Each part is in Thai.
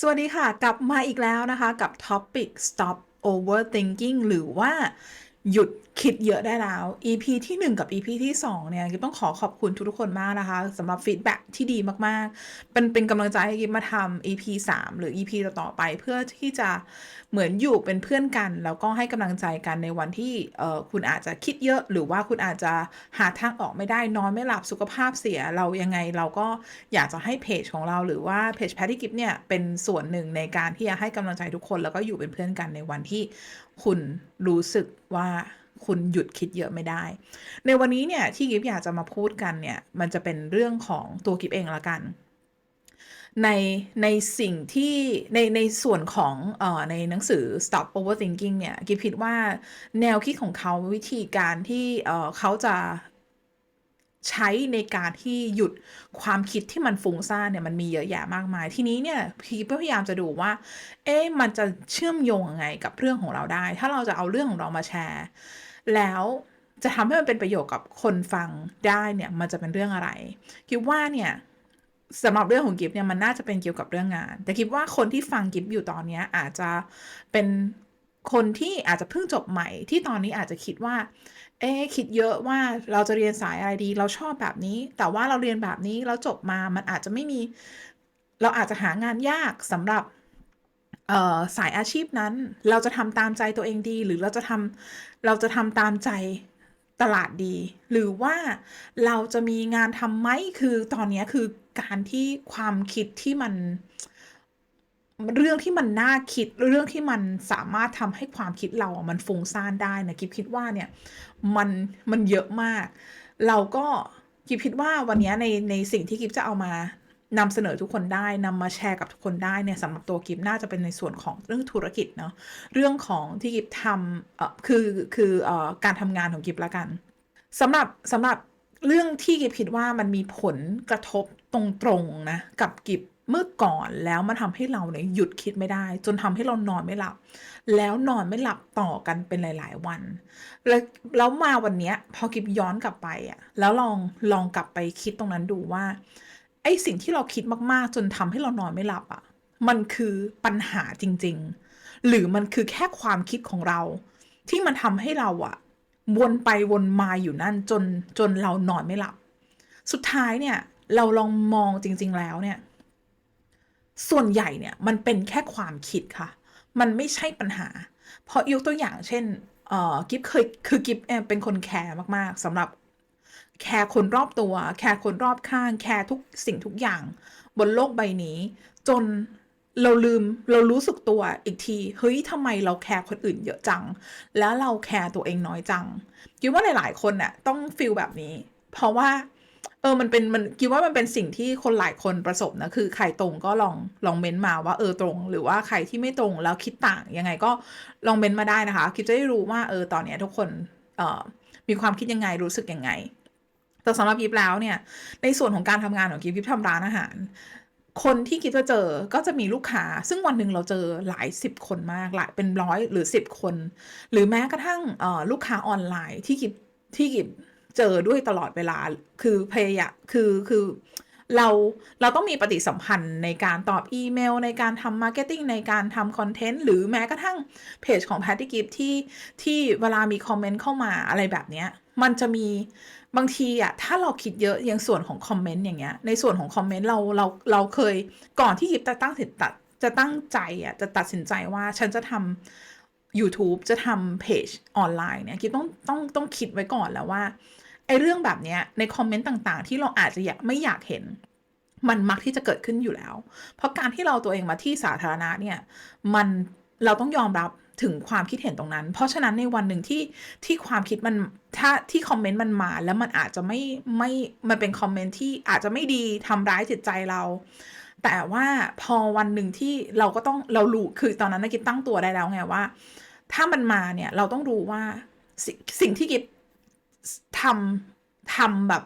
สวัสดีค่ะ กลับมาอีกแล้วนะคะ กับ Topic Stop Overthinking หรือว่า หยุดคิดเยอะได้แล้ว EP ที่ 1 กับ EP ที่ 2 เนี่ยกิ๊บต้องขอขอบคุณทุกๆคนมากนะคะสำหรับฟีดแบ็ที่ดีมากๆ เป็นเป็นกำลังใจให้กิ๊บมาทำ EP 3 หรือ EP ต่อๆไปเพื่อที่จะเหมือนอยู่เป็นเพื่อนกัน แล้วก็ให้กำลังใจกันในวันที่เออคุณอาจจะคิดเยอะ หรือว่าคุณอาจจะหาทางออกไม่ได้นอนไม่หลับสุขภาพเสียเรายังไงเราก็อยากจะให้เพจของเราหรือว่าเพจแพทตี้กิฟเนี่ยเป็นส่วนหนึ่งในการที่จะให้กำลังใจทุกคนแล้วก็อยู่เป็นเพื่อนกันในวันที่ คุณรู้สึกว่าคุณหยุดคิดเยอะไม่ได้ ในวันนี้เนี่ยที่กิฟอยากจะมาพูดกันเนี่ยมันจะเป็นเรื่องของตัวกิฟเองละกัน ในในสิ่งที่ในในส่วนของเอ่อในหนังสือ Stop Overthinking เนี่ยกิฟคิดว่าแนวคิดของเขาวิธีการที่เอ่อเขาจะ ใช้ในการที่หยุดความคิดที่มันฟุ้งซ่านเนี่ยมันมีเยอะแยะมากมาย ทีนี้เนี่ยพี่พยายามจะดูว่า เอ๊ะมันจะเชื่อมโยงยังไงกับเรื่องของเราได้ ถ้าเราจะเอาเรื่องของเรามาแชร์ แล้วจะทำให้มันเป็นประโยชน์กับคนฟังได้เนี่ยมันจะเป็นเรื่องอะไรคิดว่าเนี่ยสำหรับเรื่องของกิฟเนี่ยมันน่าจะเป็นเกี่ยวกับเรื่องงาน แต่คิดว่าคนที่ฟังกิฟอยู่ตอนนี้อาจจะเป็นคนที่อาจจะเพิ่งจบใหม่ที่ตอนนี้อาจจะคิดว่า เอ๊คิดเยอะว่าเราจะเรียนสายอะไรดี เราชอบแบบนี้ แต่ว่าเราเรียนแบบนี้แล้วจบมามันอาจจะไม่มี เราอาจจะหางานยากสำหรับเสายอาชีพนั้น เราจะทำตามใจตัวเองดี หรือเราจะทำเราจะทำตามใจตลาดดี หรือว่าเราจะมีงานทำไหมคือตอนนี้คือการที่ความคิดที่มัน เรื่องที่มันน่าคิดเรื่องที่มันสามารถทำให้ความคิดเราอะมันฟุ้งซ่านได้นะกิฟคิดว่าเนี่ยมันมันเยอะมาก เราก็กิฟคิดว่าวันนี้ในในสิ่งที่กิฟจะเอามานำเสนอทุกคนได้นำมาแชร์กับทุกคนได้เนี่ยสำหรับตัวกิฟน่าจะเป็นในส่วนของเรื่องธุรกิจเนาะเรื่องของที่กิฟทำเอ่อคือคือเอ่อการทำงานของกิฟละกันสำหรับสำหรับเรื่องที่กิฟคิดว่ามันมีผลกระทบตรงๆนะกับกิฟ เมื่อก่อนแล้วมันทำให้เราเนี่ยหยุดคิดไม่ได้ จนทำให้เรานอนไม่หลับ แล้วนอนไม่หลับต่อกันเป็นหลาย ๆ วัน แล้วแล้วมาวันเนี้ยพอกิฟย้อนกลับไปอะแล้วลองลองกลับไปคิดตรงนั้นดูว่าไอ้สิ่งที่เราคิดมากๆ จนทำให้เรานอนไม่หลับอะมันคือปัญหาจริง ๆ หรือมันคือแค่ความคิดของเรา ที่มันทำให้เราอะวนไปวนมาอยู่นั่นจนจนเรานอนไม่หลับ สุดท้ายเนี่ยเราลองมองจริง ๆ แล้วเนี่ย ส่วนใหญ่เนี่ยมันเป็นแค่ความคิดค่ะ มันไม่ใช่ปัญหา เพราะยกตัวอย่างเช่นเอ่อกิฟเคยคือกิฟเป็นคนแคร์มากๆสำหรับแคร์คนรอบตัว แคร์คนรอบข้าง แคร์ทุกสิ่งทุกอย่าง บนโลกใบนี้ จนเราลืมเรารู้สึกตัวอีกทีเฮ้ยทำไมเราแคร์คนอื่นเยอะจัง แล้วเราแคร์ตัวเองน้อยจังคิดว่าหลายๆคนน่ะต้องฟีลแบบนี้ เพราะว่า ออมันเป็นมันคิดว่ามันเป็นสิ่งที่คนหลายคนประสบนะคือใครตรงก็ลองลองเม้นต์มาว่าเออตรง หรือว่าใครที่ไม่ตรงแล้วคิดต่างยังไงก็ลองเม้นต์มาได้นะคะกิฟจะได้รู้ว่าเออตอนเนี้ยทุกคนเอ่อมีความคิดยังไงรู้สึกยังไง แต่สำหรับกิฟแล้วเนี่ยในส่วนของการทำงานของกิฟกิฟทำร้านอาหาร คนที่กิฟจะเจอก็จะมีลูกค้า ซึ่งวันหนึ่งเราเจอหลายสิบคนมากหลายเป็นร้อยหรือสิบคน หรือแม้กระทั่งเอ่อลูกค้าออนไลน์ที่กิฟที่กิฟ เจอด้วยตลอดเวลา คือพยายามคือคือเราเราต้องมีปฏิสัมพันธ์ในการตอบอีเมล ในการทำ marketing ในการทำคอนเทนต์ หรือแม้กระทั่งเพจของ Patty Gift ที่ที่เวลามีคอมเมนต์เข้ามาอะไรแบบเนี้ยมันจะมีบางทีอะถ้าเราคิดเยอะอย่างส่วนของคอมเมนต์อย่างเงี้ยในส่วนของคอมเมนต์เราเราเราเคยก่อนที่กิฟจะตั้งสินตัดจะตั้งใจอะจะตัดสินใจว่าฉันจะทำยูทูบจะทำเพจออนไลน์เนี่ยกิฟต้องต้องต้องคิดไว้ก่อนแล้วว่า ไอ้เรื่องแบบนี้ในคอมเมนต์ต่างๆ ที่เราอาจจะอยากไม่อยากเห็น มันมักที่จะเกิดขึ้นอยู่แล้ว เพราะการที่เราตัวเองมาที่สาธารณะเนี่ยมันเราต้องยอมรับถึงความคิดเห็นตรงนั้น เพราะฉะนั้นในวันหนึ่งที่ที่ความคิดมันถ้าที่คอมเมนต์มันมาแล้วมันอาจจะไม่ไม่มันเป็นคอมเมนต์ที่อาจจะไม่ดีทำร้ายจิตใจเรา แต่ว่าพอวันหนึ่งที่เราก็ต้องเรารู้คือตอนนั้นกิฟตั้งตัวได้แล้วไงว่า ถ้ามันมาเนี่ยเราต้องรู้ว่าสิสิ่งที่กิฟส ทำทำแบบ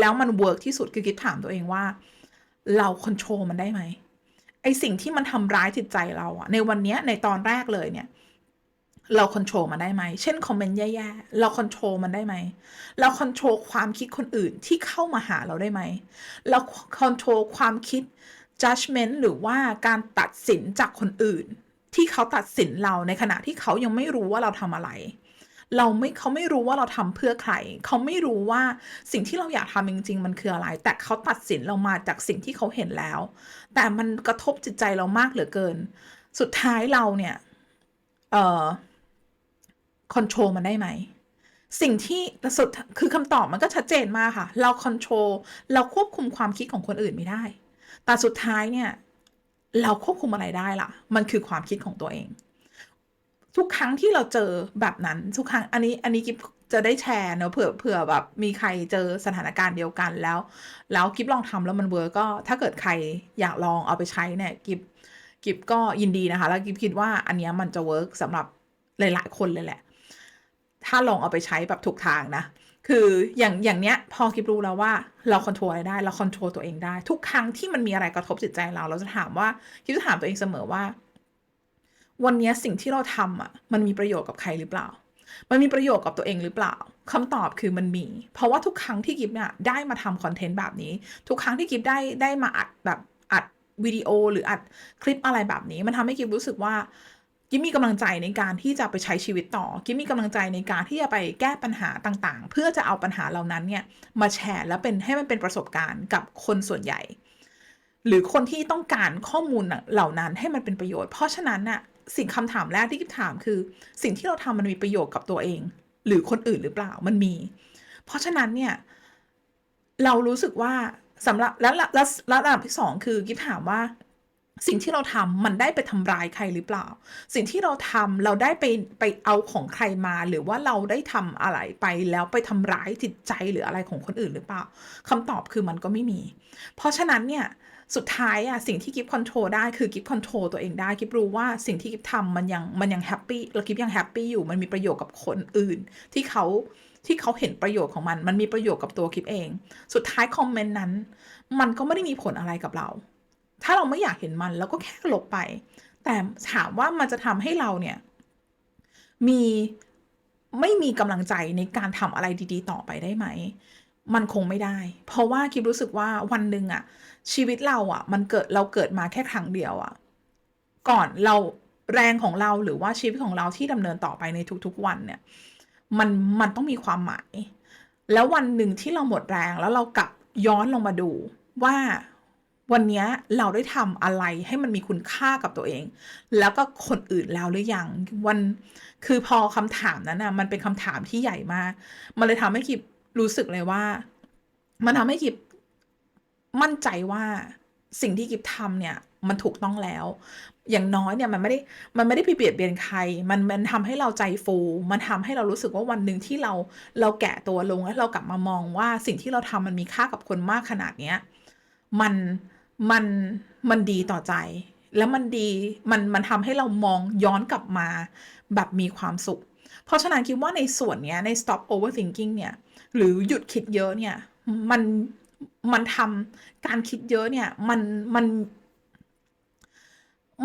แล้วมันเวิร์กที่สุดคือกิฟถามตัวเองว่า เราคอนโทรลมันได้ไหมไอ้สิ่งที่มันทำร้ายจิตใจเราอะในวันเนี้ยในตอนแรกเลยเนี่ย เราคอนโทรลมันได้ไหม เช่นคอมเมนต์แย่ๆ เราคอนโทรลมันได้ไหม เราคอนโทรลความคิดคนอื่นที่เข้ามาหาเราได้ไหม เราคคอนโทรลความคิด judgment หรือว่าการตัดสินจากคนอื่น ที่เขาตัดสินเราในขณะที่เขายังไม่รู้ว่าเราทำอะไร เราไม่เขาไม่รู้ว่าเราทำเพื่อใคร เขาไม่รู้ว่าสิ่งที่เราอยากทำจริง ๆ มันคืออะไร แต่เขาตัดสินเรามาจากสิ่งที่เขาเห็นแล้ว แต่มันกระทบจิตใจเรามากเหลือเกิน สุดท้ายเราเนี่ยเอ่อคอนโทรลมันได้ไหมสิ่งที่สุดคือคำตอบมันก็ชัดเจนมากค่ะ เราคอนโทรลเราควบคุมความคิดของคนอื่นไม่ได้ แต่สุดท้ายเนี่ย เราควบคุมอะไรได้ล่ะ มันคือความคิดของตัวเอง ทุกครั้งที่เราเจอแบบนั้นทุกครั้งอันนี้อันนี้กิฟจะได้แชร์เนอะเผื่อเผื่อแบบมีใครเจอสถานการณ์เดียวกันแล้ว แล้วกิฟลองทำแล้วมันเวิร์กก็ถ้าเกิดใครอยากลองเอาไปใช้เนี่ยกิฟกิฟก็ยินดีนะคะ แล้วกิฟคิดว่าอันเนี้ยมันจะเวิร์กสำหรับหลาย ๆ คนเลยแหละ ถ้าลองเอาไปใช้แบบถูกทางนะ คืออย่างอย่างเนี้ยพอกิบรู้แล้วว่าเราคอนโทรลอะไรได้เราคอนโทรลตัวเองได้ ทุกครั้งที่มันมีอะไรกระทบจิตใจเรา เราจะถามว่ากิบจะถามตัวเองเสมอว่า วันนี้สิ่งที่เราทำอะมันมีประโยชน์กับใครหรือเปล่า มันมีประโยชน์กับตัวเองหรือเปล่าคำตอบคือมันมี เพราะว่าทุกครั้งที่กิฟเนี่ยได้มาทำคอนเทนต์แบบนี้ ทุกครั้งที่กิฟได้ได้มาอัดแบบอัดวิดีโอหรืออัดคลิปอะไรแบบนี้ มันทำให้กิฟรู้สึกว่ากิมมีกำลังใจในการที่จะไปใช้ชีวิตต่อ กิมมีกำลังใจในการที่จะไปแก้ปัญหาต่างๆ เพื่อจะเอาปัญหาเหล่านั้นเนี่ยมาแชร์แล้วเป็นให้มันเป็นประสบการณ์กับคนส่วนใหญ่ หรือคนที่ต้องการข้อมูลเหล่านั้นให้มันเป็นประโยชน์ เพราะฉะนั้นน่ะ สิ่งคำถามแรกที่กิฟถามคือ สิ่งที่เราทำมันมีประโยชน์กับตัวเอง หรือคนอื่นหรือเปล่ามันมี เพราะฉะนั้นเนี่ยเรารู้สึกว่าสำหรับแล้วแล้วแล้วระดับที่สองคือกิฟถามว่าสิ่งที่เราทำมันได้ไปทำร้ายใครหรือเปล่า สิ่งที่เราทำเราได้ไปไปเอาของใครมา หรือว่าเราได้ทำอะไรไปแล้วไปทำร้ายจิตใจหรืออะไรของคนอื่นหรือเปล่าคำตอบคือมันก็ไม่มี เพราะฉะนั้นเนี่ย สุดท้ายอะสิ่งที่กิฟคอนโทรลได้คือกิฟคอนโทรลตัวเองได้กิฟรู้ว่าสิ่งที่กิฟทำมันยังมันยังแฮปปี้แล้วกิฟยังแฮปปี้อยู่มันมีประโยชน์กับคนอื่น ที่เขาที่เขาเห็นประโยชน์ของมัน มันมีประโยชน์กับตัวกิฟเอง สุดท้ายคอมเมนต์นั้น มันก็ไม่ได้มีผลอะไรกับเรา ถ้าเราไม่อยากเห็นมันเราก็แค่ลบไป แต่ถามว่ามันจะทำให้เราเนี่ย มีไม่มีกำลังใจในการทำอะไรดี ๆ ต่อไปได้ไหม มันคงไม่ได้ เพราะว่าคิดรู้สึกว่าวันหนึ่งอะชีวิตเราอะมันเกิดเราเกิดมาแค่ครั้งเดียวอะก่อนเราแรงของเราหรือว่าชีวิตของเราที่ดำเนินต่อไปในทุกๆวันเนี่ย มันมันต้องมีความหมาย แล้ววันหนึ่งที่เราหมดแรงแล้วเรากลับย้อนลงมาดูว่าวันนี้เราได้ทำอะไรให้มันมีคุณค่ากับตัวเอง แล้วก็คนอื่นแล้วหรือยังวันคือพอคำถามนั้นนะมันเป็นคำถามที่ใหญ่มาก มันเลยทำให้กิบ รู้สึกเลยว่า มันทำให้กิบมั่นใจว่าสิ่งที่กิบทำเนี่ย มันถูกต้องแล้ว อย่างน้อยเนี่ยมันไม่ได้มันไม่ได้ไปเบียดเบียนใคร มันมันทำให้เราใจฟู มันทำให้เรารู้สึกว่าวันหนึ่งที่เราเราแก่ตัวลงแล้วเรากลับมามองว่าสิ่งที่เราทำมันมีค่ากับคนมากขนาดเนี้ยมันมันมันดีต่อใจ แล้วมันดีมันมันทำให้เรามองย้อนกลับมาแบบมีความสุข เพราะฉะนั้นคิดว่าในส่วนเนี้ยใน stop overthinking เนี่ย หรือหยุดคิดเยอะเนี่ย มันมันทำการคิดเยอะเนี่ย มันมัน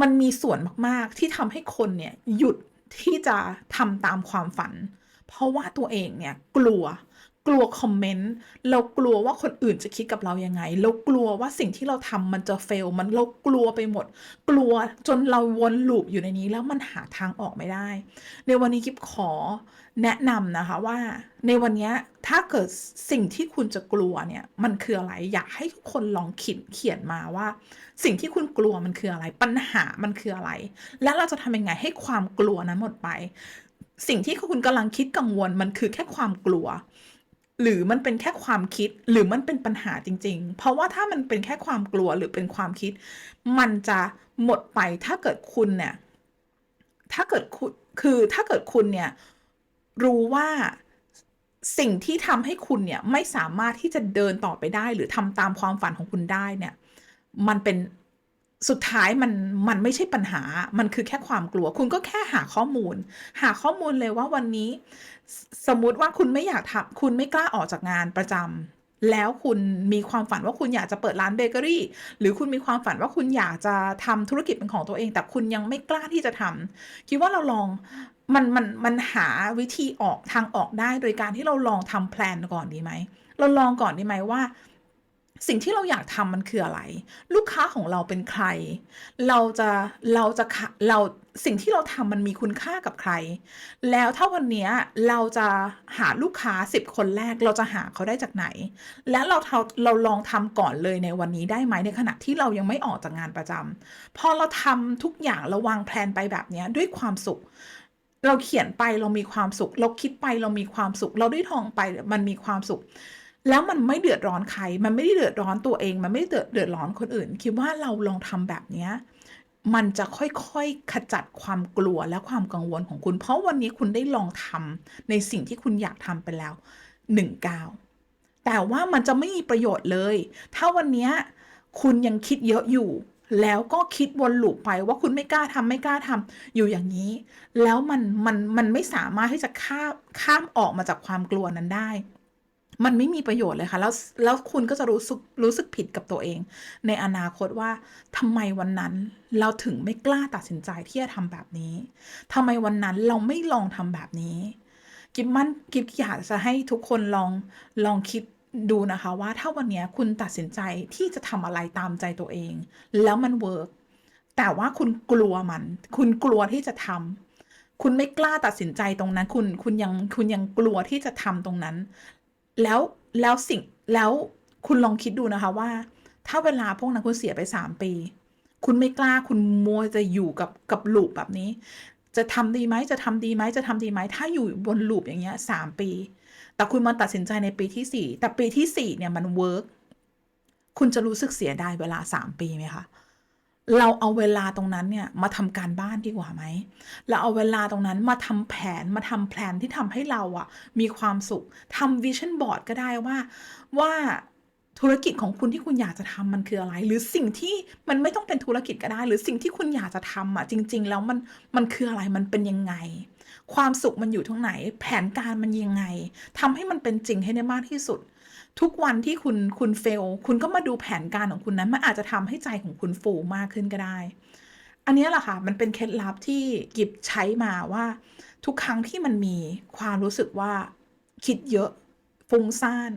มันมีส่วนมาก ๆ ที่ทำให้คนเนี่ยหยุดที่จะทำตามความฝัน เพราะว่าตัวเองเนี่ยกลัว กลัวคอมเมนต์เรากลัวว่าคนอื่นจะคิดกับเรายังไง เรากลัวว่าสิ่งที่เราทำมันจะเฟลมันเรากลัวไปหมด กลัวจนเราวนลูปอยู่ในนี้แล้วมันหาทางออกไม่ได้ ในวันนี้กิฟขอแนะนำนะคะว่า ในวันนี้ถ้าเกิดสิ่งที่คุณจะกลัวเนี่ยมันคืออะไรอยากให้ทุกคนลองเขียนเขียนมาว่า สิ่งที่คุณกลัวมันคืออะไร ปัญหามันคืออะไร และเราจะทำยังไงให้ความกลัวนั้นหมดไป สิ่งที่คุณกำลังคิดกังวลมันคือแค่ความกลัว หรือมันเป็นแค่ความคิดหรือมันเป็นปัญหาจริง ๆ เพราะว่าถ้ามันเป็นแค่ความกลัวหรือเป็นความคิด มันจะหมดไปถ้าเกิดคุณเนี่ย ถ้าเกิดคุณคือถ้าเกิดคุณเนี่ย รู้ว่าสิ่งที่ทำให้คุณเนี่ย ไม่สามารถที่จะเดินต่อไปได้ หรือทำตามความฝันของคุณได้เนี่ย มันเป็น สุดท้ายมันมันไม่ใช่ปัญหา มันคือแค่ความกลัว คุณก็แค่หาข้อมูล หาข้อมูลเลยว่าวันนี้ สมมุติว่าคุณไม่อยากทำคุณไม่กล้าออกจากงานประจำแล้วคุณมีความฝันว่าคุณอยากจะเปิดร้านเบเกอรี่ หรือคุณมีความฝันว่าคุณอยากจะทำธุรกิจเป็นของตัวเอง แต่คุณยังไม่กล้าที่จะทำคิดว่าเราลองมันมันมันหาวิธีออกทางออกได้โดยการที่เราลองทำแพลนก่อนดีไหม เราลองก่อนดีไหมว่า สิ่งที่เราอยากทำมันคืออะไร ลูกค้าของเราเป็นใคร เราจะเราจะเราสิ่งที่เราทำมันมีคุณค่ากับใคร แล้วถ้าวันเนี้ยเราจะหาลูกค้า 10 คนแรกเราจะหาเขาได้จากไหน และเราเราเราลองทำก่อนเลยในวันนี้ได้ไหมในขณะที่เรายังไม่ออกจากงานประจำพอเราทำทุกอย่างเราวางแผนไปแบบนี้ด้วยความสุขเราเขียนไปเรามีความสุข เราคิดไปเรามีความสุข เราได้ทองไปมันมีความสุข แล้วมันไม่เดือดร้อนใคร มันไม่ได้เดือดร้อนตัวเอง มันไม่ได้เดือดเดือดร้อนคนอื่น คิดว่าเราลองทำแบบเนี้ยมันจะค่อยๆ ขจัดความกลัวและความกังวลของคุณ เพราะวันนี้คุณได้ลองทำในสิ่งที่คุณอยากทำไปแล้วหนึ่งก้าวแต่ว่ามันจะไม่มีประโยชน์เลย ถ้าวันนี้คุณยังคิดเยอะอยู่ แล้วก็คิดวนลูปไปว่าคุณไม่กล้าทำไม่กล้าทำอยู่อย่างนี้ แล้วมันมันมันไม่สามารถที่จะข้ามข้ามออกมาจากความกลัวนั้นได้ มันไม่มีประโยชน์เลยค่ะแล้วแล้วคุณก็จะรู้สึกรู้สึกผิดกับตัวเอง ในอนาคตว่าทำไมวันนั้นเราถึงไม่กล้าตัดสินใจที่จะทำแบบนี้ทำไมวันนั้นเราไม่ลองทำแบบนี้กิบมันกิบอยากจะให้ทุกคนลองลองคิดดูนะคะว่าถ้าวันนี้คุณตัดสินใจที่จะทำอะไรตามใจตัวเอง แล้วมันเวิร์กแต่ว่าคุณกลัวมัน คุณกลัวที่จะทำคุณไม่กล้าตัดสินใจตรงนั้น คุณคุณยังคุณยังกลัวที่จะทำตรงนั้น แล้วแล้วสิ่งแล้วคุณลองคิดดูนะคะว่า ถ้าเวลาพวกนั้นคุณเสียไปสามปี คุณไม่กล้าคุณมัวจะอยู่กับกับลูปแบบนี้ จะทำดีไหมจะทำดีไหมจะทำดีไหมถ้าอยู่บนลูปอย่างเงี้ยสามปี แต่คุณมาตัดสินใจในปีที่สี่แต่ปีที่สี่เนี่ยมันเวิร์กคุณจะรู้สึกเสียดายเวลาสามปีไหมคะ เราเอาเวลาตรงนั้นเนี่ยมาทำการบ้านดีกว่าไหม เราเอาเวลาตรงนั้นมาทำแผนมาทำแผนที่ทำให้เราอะมีความสุขทำวิชั่นบอร์ดก็ได้ว่าว่าธุรกิจของคุณที่คุณอยากจะทำมันคืออะไร หรือสิ่งที่มันไม่ต้องเป็นธุรกิจก็ได้ หรือสิ่งที่คุณอยากจะทำอะจริง ๆ แล้วมันมันคืออะไรมันเป็นยังไง ความสุขมันอยู่ตรงไหน แผนการมันยังไงทำให้มันเป็นจริงให้ได้มากที่สุด ทุกวันที่คุณคุณเฟล คุณก็มาดูแผนการของคุณนั้นมันอาจจะทำให้ใจของคุณฟูมากขึ้นก็ได้ อันนี้แหละค่ะ มันเป็นเคล็ดลับที่กิบใช้มาว่า ทุกครั้งที่มันมีความรู้สึกว่าคิดเยอะฟุ้งซ่าน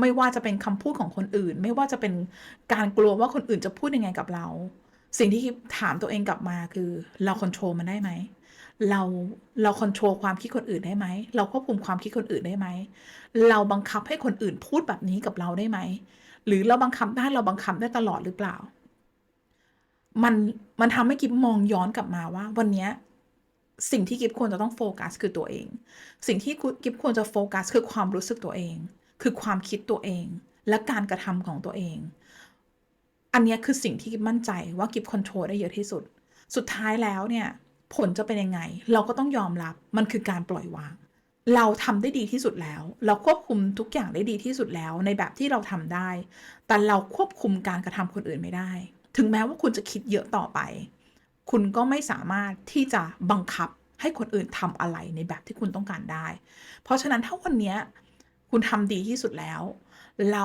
ไม่ว่าจะเป็นคำพูดของคนอื่น ไม่ว่าจะเป็นการกลัวว่าคนอื่นจะพูดยังไงกับเรา สิ่งที่กิบถามตัวเองกลับมาคือเราควบคุมมันได้ไหม เราเราควบคุมความคิดคนอื่นได้ไหม เราควบคุมความคิดคนอื่นได้ไหม เราบังคับให้คนอื่นพูดแบบนี้กับเราได้ไหม หรือเราบังคับได้เราบังคับได้ตลอดหรือเปล่า มันมันทำให้กิฟมองย้อนกลับมาว่า วันนี้สิ่งที่กิฟควรจะต้องโฟกัสคือตัวเอง สิ่งที่กิฟควรจะโฟกัสคือความรู้สึกตัวเอง คือความคิดตัวเอง และการกระทำของตัวเอง อันนี้คือสิ่งที่กิฟมั่นใจว่ากิฟคอนโทรลได้เยอะที่สุด สุดท้ายแล้วเนี่ย ผลจะเป็นยังไง เราก็ต้องยอมรับมันคือการปล่อยวาง เราทำได้ดีที่สุดแล้ว เราควบคุมทุกอย่างได้ดีที่สุดแล้ว ในแบบที่เราทำได้ แต่เราควบคุมการกระทำคนอื่นไม่ได้ ถึงแม้ว่าคุณจะคิดเยอะต่อไป คุณก็ไม่สามารถที่จะบังคับให้คนอื่นทำอะไรในแบบที่คุณต้องการได้ เพราะฉะนั้นถ้าวันนี้คุณทำดีที่สุดแล้ว เรา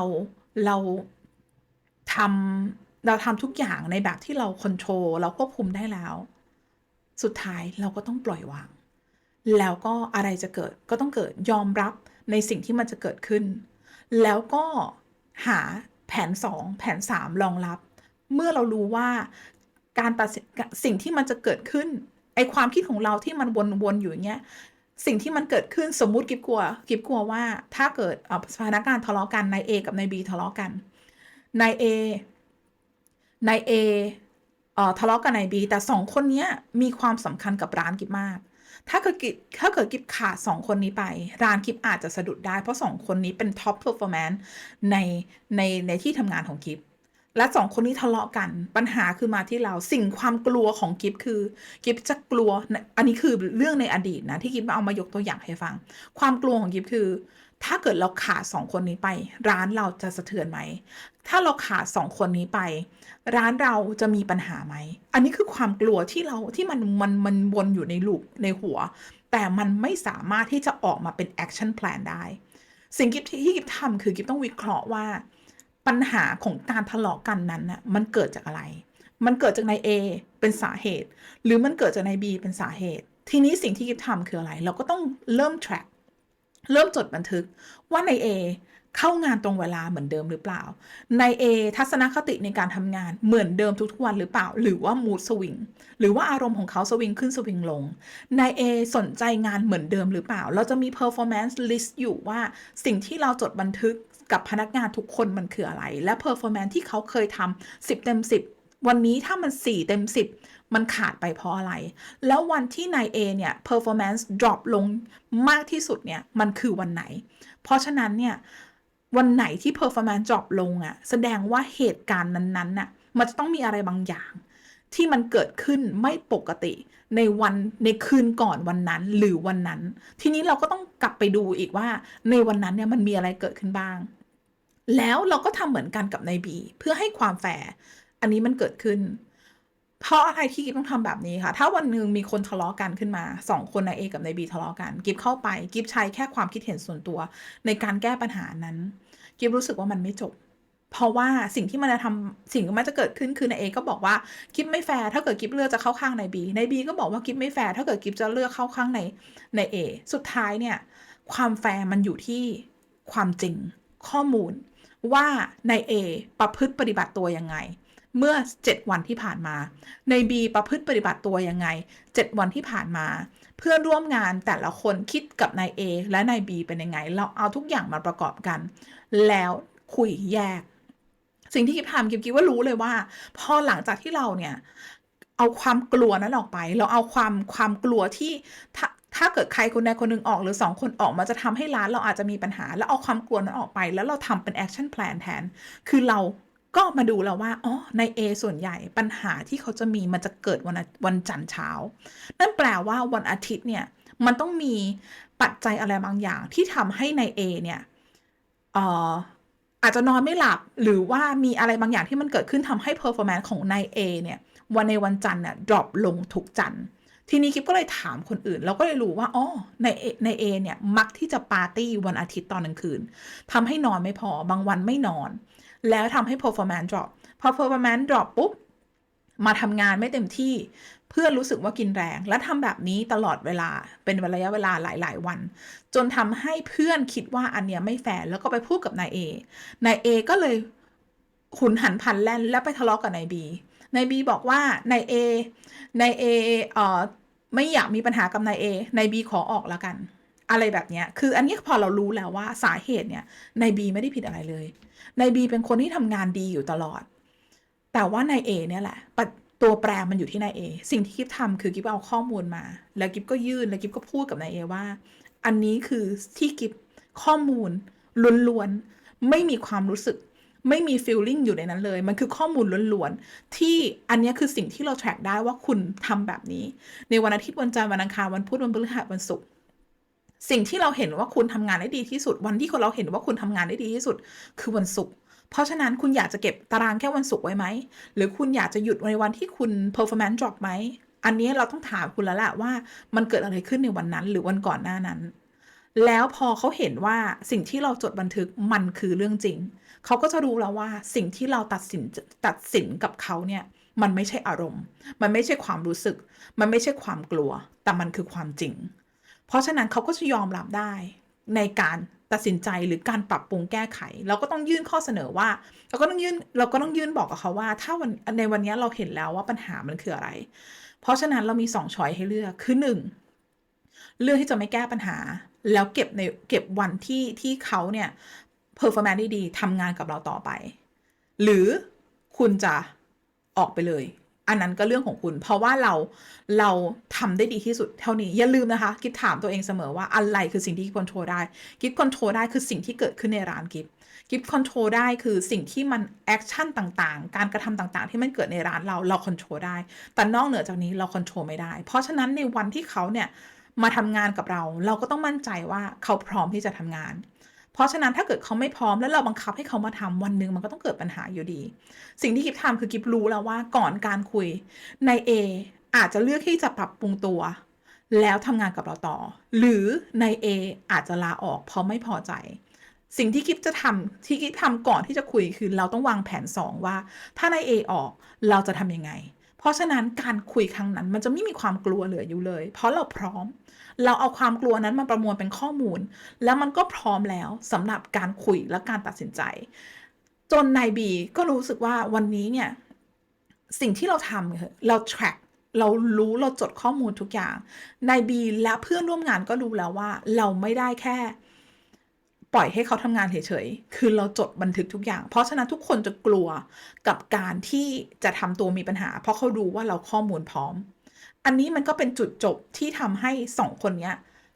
เราทำเราทำทุกอย่างในแบบที่เราคอนโทรลเราควบคุมได้แล้ว สุดท้ายเราก็ต้องปล่อยวาง แล้วก็อะไรจะเกิดก็ต้องเกิดยอมรับในสิ่งที่มันจะเกิดขึ้น แล้วก็หาแผน 2 แผน 3 รองรับ เมื่อเรารู้ว่าการตัดสินสิ่งที่มันจะเกิดขึ้นไอความคิดของเราที่มันวนๆอยู่อย่างเงี้ยสิ่งที่มันเกิดขึ้นสมมุติกิบกลัวกิบกลัวว่าถ้าเกิดสถานการณ์ทะเลาะกันนาย A กับนาย B ทะเลาะกันนาย A นาย A เอ ทะเลาะกับนาย B แต่สองคนนี้มีความสำคัญกับร้านกิบมาก ถ้าเกิดกิถ้าเกิดกิบขาดสองคนนี้ไป ร้านกิบอาจจะสะดุดได้ เพราะสองคนนี้เป็นท็อปเพอร์ฟอร์แมนซ์ในในในที่ทำงานของกิบและสองคนนี้ทะเลาะกันปัญหาคือมาที่เราสิ่งความกลัวของกิฟคือกิฟจะกลัว อันนี้คือเรื่องในอดีตนะที่กิฟเอามายกตัวอย่างให้ฟัง ความกลัวของกิฟคือ ถ้าเกิดเราขาดสองคนนี้ไป ร้านเราจะสะเทือนไหม ถ้าเราขาดสองคนนี้ไป ร้านเราจะมีปัญหาไหม อันนี้คือความกลัวที่เราที่มันมันมันวนอยู่ในลูปในหัว แต่มันไม่สามารถที่จะออกมาเป็นแอคชั่นแพลนได้ สิ่งกิฟที่กิฟทำคือกิฟต้องวิเคราะห์ว่า ปัญหาของการทะเลาะกันนั้นน่ะมันเกิดจากอะไร มันเกิดจากนาย A เป็นสาเหตุ หรือมันเกิดจากนาย B เป็นสาเหตุ ทีนี้สิ่งที่กิฟทำคืออะไร เราก็ต้องเริ่ม track เริ่มจดบันทึกว่าในาย A เข้างานตรงเวลาเหมือนเดิมหรือเปล่า ใน A ทัศนคติในการทำงานเหมือนเดิมทุกๆวันหรือเปล่า หรือว่า mood swing หรือว่าอารมณ์ของเขาสวิงขึ้นสวิงลง ใน A สนใจงานเหมือนเดิมหรือเปล่า เราจะมี performance list อยู่ว่าสิ่งที่เราจดบันทึกกับพนักงานทุกคนมันคืออะไร และ performance ที่เขาเคยทำ10 เต็ม 10 วันนี้ถ้ามัน 4 เต็ม 10 มันขาดไปเพราะอะไร แล้ววันที่นาย A เนี่ย performance drop ลงมากที่สุดเนี่ย มันคือวันไหน เพราะฉะนั้นเนี่ย วันไหนที่ performance drop ลงอะ่ะ แสดงว่าเหตุการณ์นั้นๆน่ะ มันจะต้องมีอะไรบางอย่าง ที่มันเกิดขึ้นไม่ปกติในวันในคืนก่อนวันนั้นหรือวันนั้น ทีนี้เราก็ต้องกลับไปดูอีกว่าในวันนั้นเนี่ยมันมีอะไรเกิดขึ้นบ้าง แล้วเราก็ทำเหมือนกันกับในบีเพื่อให้ความแฟร์อันนี้มันเกิดขึ้น เพราะอะไรที่กิฟต้องทำแบบนี้ค่ะ ถ้าวันหนึ่งมีคนทะเลาะกันขึ้นมาสองคนใน A กับใน B ทะเลาะกัน กิฟเข้าไป กิฟใช้แค่ความคิดเห็นส่วนตัว ในการแก้ปัญหานั้น กิฟรู้สึกว่ามันไม่จบ เพราะว่าสิ่งที่มันจะทำสิ่งที่มันจะเกิดขึ้นคือใน A ก็บอกว่ากิฟไม่แฟร์ถ้าเกิดกิฟเลือกจะเข้าข้างใน B ใน B ก็บอกว่ากิฟไม่แฟร์ถ้าเกิดกิฟจะเลือกเข้าข้างในใน A สุดท้ายเนี่ย ความแฟร์มันอยู่ที่ความจริงข้อมูลว่าใน A ประพฤติปฏิบัติตัวยังไง เมื่อ 7 วันที่ผ่านมา ใน B ประพฤติปฏิบัติตัวยังไง 7 วันที่ผ่านมา เพื่อนร่วมงานแต่ละคนคิดกับนาย A และนาย B เป็นยังไง เราเอาทุกอย่างมาประกอบกัน แล้วคุยแยก สิ่งที่กิฟทำกิฟคิดว่ารู้เลยว่า พอหลังจากที่เราเนี่ยเอาความกลัวนั้นออกไป เราเอาความความกลัวที่ถ้าถ้าเกิดใครคนใดคนหนึ่งออกหรือสองคนออกมันจะทำให้ร้านเราอาจจะมีปัญหา แล้วเอาความกลัวนั้นออกไป แล้วเราทำเป็นแอคชั่นแพลนแทน คือเรา ก็มาดูแล้วว่าอ๋อใน A ส่วนใหญ่ปัญหาที่เขาจะมีมันจะเกิดวันวันจันทร์เช้า นั่นแปลว่าวันอาทิตย์เนี่ยมันต้องมีปัจจัยอะไรบางอย่างที่ทำให้ใน A เนี่ยเอ่ออาจจะนอนไม่หลับหรือว่ามีอะไรบางอย่างที่มันเกิดขึ้นทำให้ performance ของนาย A เนี่ยวันในวันจันทร์เนี่ย drop ลงทุกจันทร์ ทีนี้กิฟก็เลยถามคนอื่น เราก็เลยรู้ว่าอ๋อในใน A เนี่ยมักที่จะปาร์ตี้วันอาทิตย์ตอนกลางคืนทำให้นอนไม่พอบางวันไม่นอน แล้วทำให้ performance drop พอ performance drop ปุ๊บมาทำงานไม่เต็มที่เพื่อนรู้สึกว่ากินแรง และทำแบบนี้ตลอดเวลาเป็นระยะเวลาหลาย ๆ วัน จนทำให้เพื่อนคิดว่าอันเนี้ยไม่แฟร์แล้วก็ไปพูดกับนายเอนายเอก็เลยหุนหันพันแล่นแล้วไปทะเลาะกับนายบีนายบีบอกว่านายเอนายเอเอ่อ ไม่อยากมีปัญหากับนายเอนายบีขอออกแล้วกัน อะไรแบบเนี้ยคืออันนี้พอเรารู้แล้วว่าสาเหตุเนี่ยนายบีไม่ได้ผิดอะไรเลยนายบีเป็นคนที่ทำงานดีอยู่ตลอด แต่ว่านายเอเนี่ยแหละปะตัวแปรมันอยู่ที่นายเอสิ่งที่กิฟทำคือกิฟเอาข้อมูลมา แล้วกิฟก็ยื่นแล้วกิฟก็พูดกับนายเอว่า อันนี้คือที่กิฟข้อมูลล้วนๆไม่มีความรู้สึก ไม่มี feeling อยู่ในนั้นเลย มันคือข้อมูลล้วนๆ ที่อันนี้คือสิ่งที่เรา track ได้ว่าคุณทำแบบนี้ ในวันอาทิตย์วันจันทร์วันอังคารวันพุธวันพฤหัสวันศุกร์สิ่งที่เราเห็นว่าคุณทำงานได้ดีที่สุด วันที่เราเห็นว่าคุณทำงานได้ดีที่สุด คือวันศุกร์เพราะฉะนั้นคุณอยากจะเก็บตารางแค่วันศุกร์ไว้ไหม หรือคุณอยากจะหยุดในวันที่คุณ performance drop ไหม อันนี้เราต้องถามคุณแล้วแหละว่ามันเกิดอะไรขึ้นในวันนั้น หรือวันก่อนหน้านั้น แล้วพอเขาเห็นว่าสิ่งที่เราจดบันทึกมันคือเรื่องจริง เขาก็จะรู้แล้วว่าสิ่งที่เราตัดสินตัดสินกับเขาเนี่ยมันไม่ใช่อารมณ์ มันไม่ใช่ความรู้สึก มันไม่ใช่ความกลัว แต่มันคือความจริง เพราะฉะนั้นเขาก็จะยอมรับได้ ในการตัดสินใจหรือการปรับปรุงแก้ไข เราก็ต้องยื่นข้อเสนอว่า เราก็ต้องยื่นเราก็ต้องยื่นบอกกับเขาว่า ถ้าวันในวันนี้เราเห็นแล้วว่าปัญหามันคืออะไร เพราะฉะนั้นเรามีสองช้อยให้เลือกคือหนึ่งเลือกที่จะไม่แก้ปัญหา แล้วเก็บในเก็บวันที่ที่เขาเนี่ย เพอร์ฟอร์แมนซ์ดีๆทำงานกับเราต่อไป หรือคุณจะออกไปเลย อันนั้นก็เรื่องของคุณ เพราะว่าเราเราทำได้ดีที่สุดเท่านี้ อย่าลืมนะคะ กิฟถามตัวเองเสมอว่าอะไรคือสิ่งที่กิฟคอนโทรลได้ กิฟคอนโทรลได้คือสิ่งที่เกิดขึ้นในร้านกิฟกิฟคอนโทรลได้คือสิ่งที่มันแอคชั่นต่างๆ การกระทำต่างๆ ที่มันเกิดในร้านเราเราคอนโทรลได้ แต่นอกเหนือจากนี้เราคอนโทรลไม่ได้ เพราะฉะนั้นในวันที่เขาเนี่ยมาทำงานกับเรา เราก็ต้องมั่นใจว่าเขาพร้อมที่จะทำงาน เพราะฉะนั้นถ้าเกิดเขาไม่พร้อมแล้วเราบังคับให้เขามาทำวันหนึ่งมันก็ต้องเกิดปัญหาอยู่ดี สิ่งที่กิฟทำคือกิฟรู้แล้วว่าก่อนการคุยใน A อาจจะเลือกที่จะปรับปรุงตัว แล้วทำงานกับเราต่อ หรือใน A อาจจะลาออกเพราะไม่พอใจ สิ่งที่กิฟจะทำที่กิฟทำก่อนที่จะคุยคือเราต้องวางแผน 2 ว่า ถ้าใน A ออกเราจะทำยังไง เพราะฉะนั้นการคุยครั้งนั้นมันจะไม่มีความกลัวเหลืออยู่เลย เพราะเราพร้อม เราเอาความกลัวนั้นมาประมวลเป็นข้อมูล แล้วมันก็พร้อมแล้วสำหรับการคุยและการตัดสินใจ จนนายบีก็รู้สึกว่าวันนี้เนี่ย สิ่งที่เราทำคือเรา track เรารู้เราจดข้อมูลทุกอย่างนายบีและเพื่อนร่วมงานก็รู้แล้วว่า เราไม่ได้แค่ ปล่อยให้เขาทำงานเฉยๆ คือเราจดบันทึกทุกอย่าง เพราะฉะนั้นทุกคนจะกลัวกับการที่จะทำตัวมีปัญหา เพราะเขารู้ว่าเราข้อมูลพร้อม อันนี้มันก็เป็นจุดจบที่ทำให้สองคนเนี้ย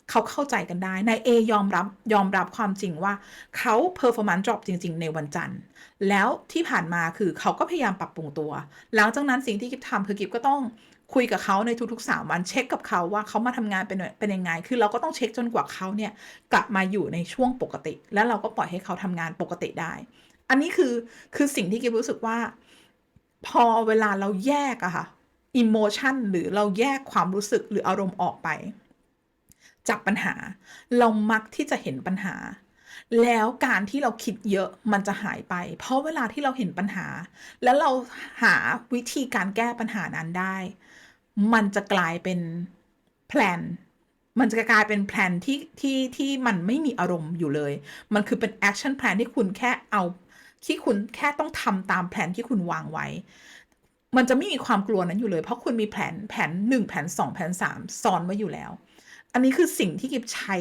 เขาเข้าใจกันได้ นายเอยอมรับยอมรับความจริงว่าเขา performance drop จริง ๆ ในวันจันทร์ แล้วที่ผ่านมาคือเขาก็พยายามปรับปรุงตัว หลังจากนั้นสิ่งที่กิฟทำคือกิฟก็ต้องคุยกับเขาในทุกๆ 3 วันเช็คกับเขาว่าเขามาทำงานเป็นเป็นยังไง คือเราก็ต้องเช็คจนกว่าเขาเนี่ยกลับมาอยู่ในช่วงปกติ แล้วเราก็ปล่อยให้เขาทำงานปกติได้ อันนี้คือคือสิ่งที่กิฟรู้สึกว่า พอเวลาเราแยกอะค่ะ อิโมชันหรือเราแยกความรู้สึกหรืออารมณ์ออกไป จากปัญหา เรามักที่จะเห็นปัญหา แล้วการที่เราคิดเยอะมันจะหายไป เพราะเวลาที่เราเห็นปัญหา แล้วเราหาวิธีการแก้ปัญหานั้นได้ มันจะกลายเป็นแพลนมันจะกลายเป็นแพลนที่ที่ที่มันไม่มีอารมณ์อยู่เลย มันคือเป็นแอคชั่นแพลนที่คุณแค่เอาที่คุณแค่ต้องทำตามแผนที่คุณวางไว้ มันจะไม่มีความกลัวนั้นอยู่เลย เพราะคุณมีแผนแผนหนึ่งแผนสองแผนสามซ้อนไว้อยู่แล้ว อันนี้คือสิ่งที่กิบใช้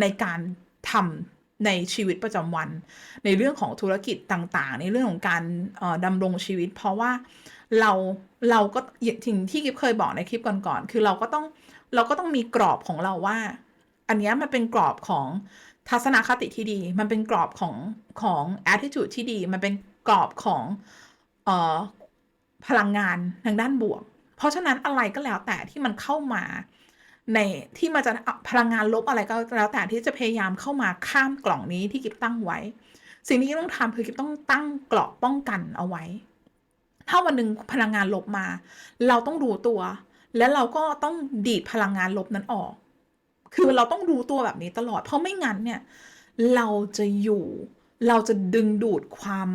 ในการทำในชีวิตประจำวัน ในเรื่องของธุรกิจต่างๆ ในเรื่องของการเอ่อดำรงชีวิต เพราะว่าเราเราก็สิ่งที่กิบเคยบอกในคลิปก่อนๆคือเราก็ต้องเราก็ต้องมีกรอบของเราว่า อันนี้มันเป็นกรอบของทัศนคติที่ดี มันเป็นกรอบของของ attitude ที่ดี มันเป็นกรอบของเอ่อ พลังงานทางด้านบวก เพราะฉะนั้นอะไรก็แล้วแต่ที่มันเข้ามาในที่มันจะพลังงานลบอะไรก็แล้วแต่ที่จะพยายามเข้ามาข้ามกล่องนี้ที่กิบตั้งไว้ สิ่งที่กิบต้องทำคือกิบต้องตั้งเกราะป้องกันเอาไว้ ถ้าวันหนึ่งพลังงานลบมา เราต้องรู้ตัว และเราก็ต้องดีดพลังงานลบนั้นออก คือเราต้องรู้ตัวแบบนี้ตลอด เพราะไม่งั้นเนี่ย เราจะอยู่ เราจะดึงดูดความ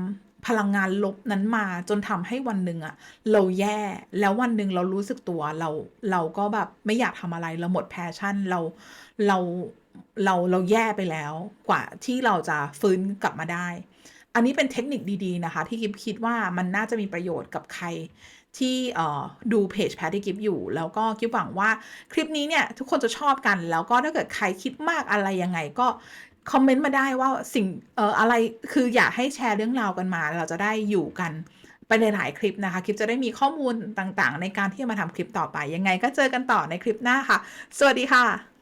พลังงานลบนั้นมาจนทำให้วันหนึ่งอะเราแย่แล้ววันหนึ่งเรารู้สึกตัวเราเราก็แบบไม่อยากทำอะไรเราหมดแพชชั่นเราเราเราเราแย่ไปแล้วกว่าที่เราจะฟื้นกลับมาได้ อันนี้เป็นเทคนิคดีๆนะคะ ที่กิฟคิดว่ามันน่าจะมีประโยชน์กับใครที่ดูเพจแพทที่กิฟอยู่ แล้วก็กิฟหวังว่าคลิปนี้เนี่ย ทุกคนจะชอบกัน แล้วก็ถ้าเกิดใครคิดมากอะไรยังไงก็ คอมเมนต์มาได้ว่าสิ่งเอ่ออะไรคืออยากให้แชร์เรื่องราวกันมา เราจะได้อยู่กันไปในหลายคลิปนะคะ คลิปจะได้มีข้อมูลต่างๆ ในการที่จะมาทำคลิปต่อไป ยังไงก็เจอกันต่อในคลิปหน้าค่ะ สวัสดีค่ะ